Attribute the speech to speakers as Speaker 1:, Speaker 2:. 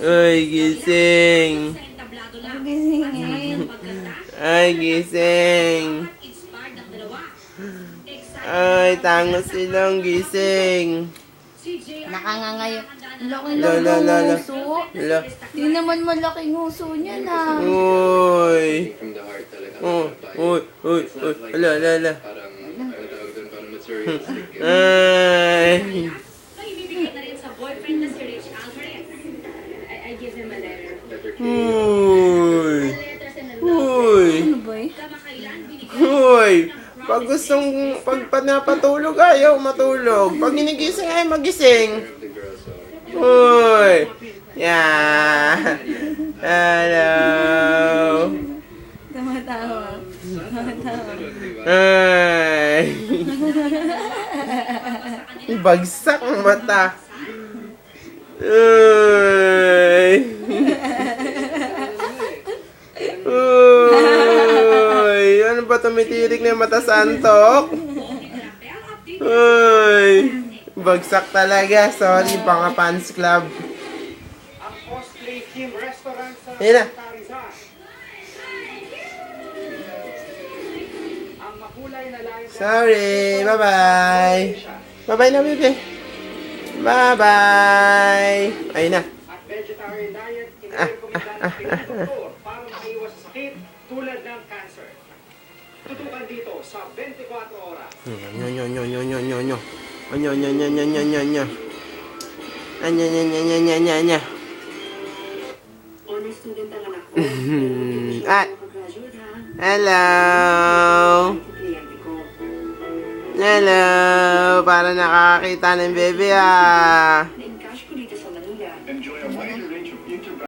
Speaker 1: Ay, gising. Ay, gising. Ay, tangos silang gising.
Speaker 2: Nakangangayo. Laki
Speaker 1: La,
Speaker 2: lang
Speaker 1: la, la,
Speaker 2: ng
Speaker 1: la.
Speaker 2: nguso.
Speaker 1: Hala.
Speaker 2: Di naman malaking nguso niya na.
Speaker 1: Uy. Oh, uy, uy, uy.
Speaker 3: Ano tawag doon, parang materialistic.
Speaker 1: Ay. Uy. Uy.
Speaker 2: Ano ba eh?
Speaker 1: Uy. Pag gustong, pag pinapatulog ayaw matulog. Pag ginigising ay magising. Uy. Yeah. Hello.
Speaker 2: Tumatawa. Tumatawa.
Speaker 1: Ay. Bagsak ang mata. Uy. Uy. Ano ba tumitirik na yung mata sa antok? Uy. Bagsak talaga. Sorry, mga fans club.
Speaker 4: ang Osprey Team Restaurant sa
Speaker 1: Ayun na. Sorry. Bye-bye. Bye-bye na, baby. Bye-bye. Ayun na.
Speaker 4: pinagdoktor para maiwas sa sakit tulad ng cancer. Tutukan dito sa 24 oras.
Speaker 1: Nyo, nyo, nyo, nyo, nyo, nyo, nyo. Nyo, nyo, nyo, nyo, nyo, nyo, nyo. Ah, nyo, nyo, nyo, nyo, nyo, nyo, nyo.
Speaker 5: Honor student ang anak ko.
Speaker 1: Ah, hello. Hello. Para nakakita ng baby ah.